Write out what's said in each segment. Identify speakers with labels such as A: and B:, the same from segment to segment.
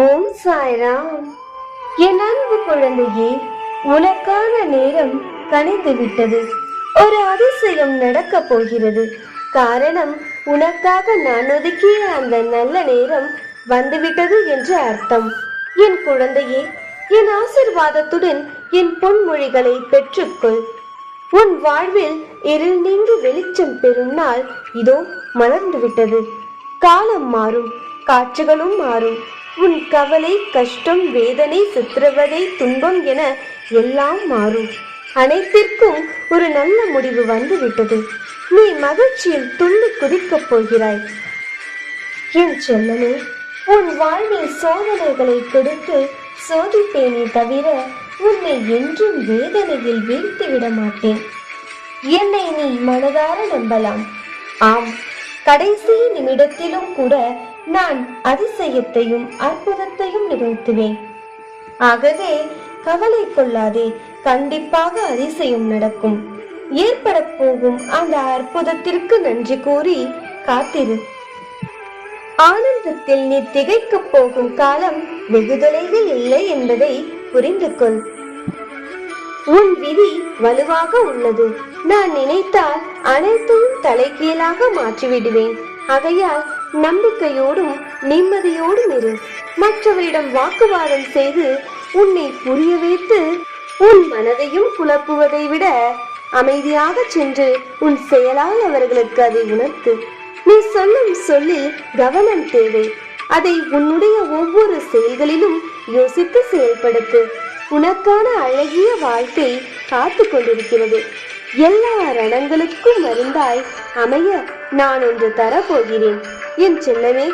A: ஓம் சாய்ராம். என் அன்பு குழந்தையே உனக்கான நேரம் கணிந்து விட்டது. ஒரு அதிசயம் நடக்க போகிறது. காரணம் உனக்காக நான் ஒதுக்கிய அந்த நல்ல நேரம் வந்துவிட்டது என்று அர்த்தம். என் குழந்தையே என் ஆசிர்வாதத்துடன் என் பொன்மொழிகளை பெற்றுக்கொள். உன் வாழ்வில் இருள் நீங்கி வெளிச்சம் பெறும் நாள் இதோ மலர்ந்து விட்டது காலம் மாறும் காட்சிகளும் மாறும். உன் கவலை கஷ்டம் வேதனை சித்திரவதை துன்பம் என எல்லாம் மாறும். அனைத்திற்கும் ஒரு நல்ல முடிவு வந்து விட்டது நீ மகிழ்ச்சியில் துள்ளி குதிக்கப் போகிறாய். என் செல்லமே உன் வாழ்வில் சோதனைகளை கொடுத்து சோதித்தேனே தவிர உன்னை என்றும் வேதனையில் வீழ்த்திவிட மாட்டேன். என்னை நீ மனதார நம்பலாம். ஆம் கடைசி நிமிடத்திலும் கூட நான் அதிசயத்தையும் அற்புதத்தையும் நிகழ்த்துவேன். ஆகவே கவலை கொள்ளாதே கண்டிப்பாக அதிசயம் நடக்கும். ஏற்பட போகும் அந்த அற்புதத்திற்கு நன்றி கூறி காத்திரு. ஆனந்தத்தில் நீ திகைக்கப் போகும் காலம் வெகு தொலைவில் இல்லை என்பதை புரிந்து கொள் உன் விதி வலுவாக உள்ளது. நான் நினைத்தால் அனைத்தையும் தலைகீழாக மாற்றிவிடுவேன். ஆகையால் நம்பிக்கையோடும் நிம்மதியோடும் இரு. மற்றவரிடம் வாக்குவாதம் செய்து உன்னை புரிய வைத்து உன் மனதையும் குழப்புவதை விட அமைதியாக சென்று உன் செயலால் அவர்களுக்கு அதை உணர்த்து. நீ சொல்லும் சொல்லில் கவனம் தேவை. அதை உன்னுடைய ஒவ்வொரு செயல்களிலும் யோசித்து செயல்படுத்து. உனக்கான அழகிய வாழ்க்கை காத்து கொண்டிருக்கிறது. எல்லா ரணங்களுக்கும் மருந்தாய் அமைய நான் ஒன்று தரப்போகிறேன். என் செல்லமே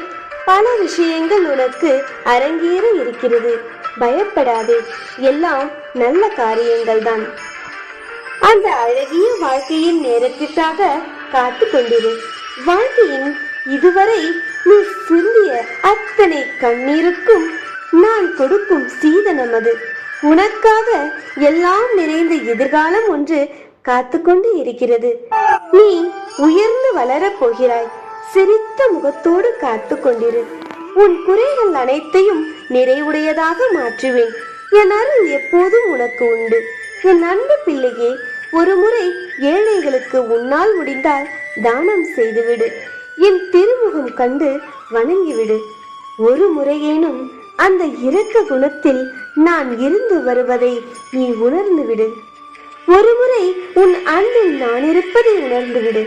A: பல விஷயங்கள் உனக்கு அரங்கேற இருக்கிறது. பயப்படாதே எல்லாம் நல்ல காரியங்கள் தான் அந்த அழகிய வாழ்க்கையின் நேரத்திற்காக காத்து கொண்டிரு. வாழ்க்கையின் இதுவரை நீ சிந்திய அத்தனை கண்ணீருக்கும் நான் கொடுக்கும் சீதனம் அது உனக்காக எல்லாம் நிறைந்த எதிர்காலம் ஒன்று காத்து கொண்டு இருக்கிறது. நீ உயர்ந்து வளரப் போகிறாய். சிரித்த முகத்தோடு காத்து கொண்டிரு உன் குறைகள் அனைத்தையும் நிறைவுடையதாக மாற்றுவேன். என் அருள் எப்போதும் உனக்கு உண்டு. என் அன்பு பிள்ளையே ஒரு முறை ஏழைகளுக்கு உன்னால் முடிந்தால் தானம் செய்துவிடு. என் திருமுகம் கண்டு வணங்கிவிடு. ஒரு முறையேனும் அந்த இரக்க குணத்தில் நான் இருந்து வருவதை நீ உணர்ந்து விடு ஒருமுறை உன் அன்பில் நான் இருப்பதை உணர்ந்துவிடு.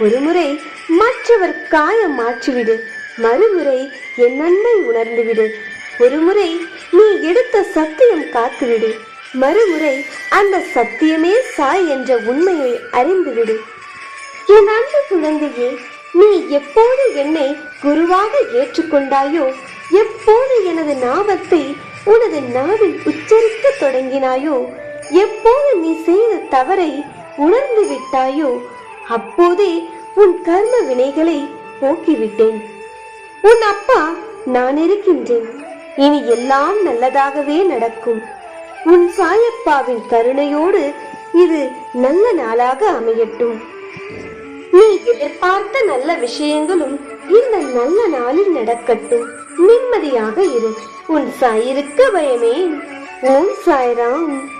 A: ஒருமுறை மற்றவர் காயம் மாற்றிவிடு. மறுமுறை என் அன்பை உணர்ந்துவிடு. ஒருமுறை நீ எடுத்த சத்தியம் காத்துவிடு. மறுமுறை அந்த சத்தியமே சாய் என்ற உண்மையை அறிந்துவிடு. என் அன்பு குழந்தையே நீ எப்போது என்னை குருவாக ஏற்றுக்கொண்டாயோ எப்போது எனது நாமத்தை உனது நாவில் உச்சரிக்க தொடங்கினாயோ எப்போது நீ செய்த தவறை உணர்ந்து விட்டாயோ அப்போதே உன் கர்ம வினைகளை போக்கிவிட்டேன். உன் அப்பா நான் இருக்கின்றேன். இனி எல்லாம் நல்லதாகவே நடக்கும். உன் சாயப்பாவின் கருணையோடு இது நல்ல நாளாக அமையட்டும். நீ எதிர்பார்த்த நல்ல விஷயங்களும் இந்த நல்ல நாளில் நடக்கட்டும். நிம்மதியாக இரு. உன் சாயிருக்க பயமே. ஓம் சாய்ராம்.